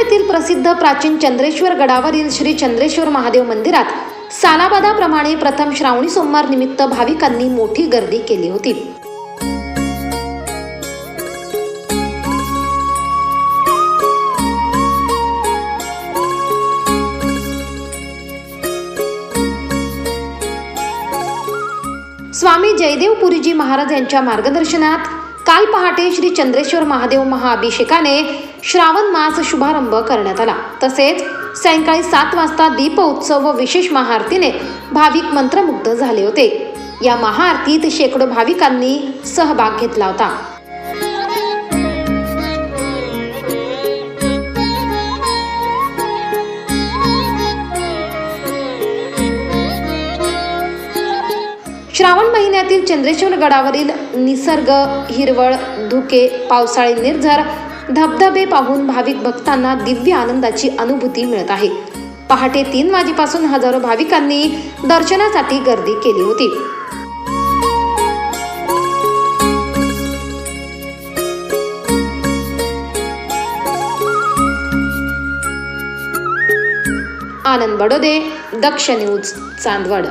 येथील प्रसिद्ध प्राचीन चंद्रेश्वर गडावरील श्री चंद्रेश्वर महादेव मंदिरात सालाबादाप्रमाणे प्रथम श्रावणी सोमवार निमित्त भाविकांनी मोठी गर्दी केली होती. स्वामी जयदेव पुरीजी महाराज यांच्या मार्गदर्शनात काल पहाटे श्री चंद्रेश्वर महादेव महाअभिषेकाने श्रावण मास शुभारंभ करण्यात आला. तसेच सायंकाळी सात वाजता दीप उत्सव व विशेष महाआरतीने भाविक मंत्रमुग्ध झाले होते. या महाआरतीत शेकडो भाविकांनी सहभाग घेतला होता. श्रावण महिन्यातील चंद्रेश्वर गडावरील निसर्ग हिरवळ धुके पावसाळी निर्झर धबधबे पाहून भाविक भक्तांना दिव्य आनंदाची अनुभूती मिळत आहे. पहाटे तीन वाजेपासून हजारो भाविकांनी दर्शनासाठी गर्दी केली होती. आनंद बडोदे दक्ष न्यूज चांदवड.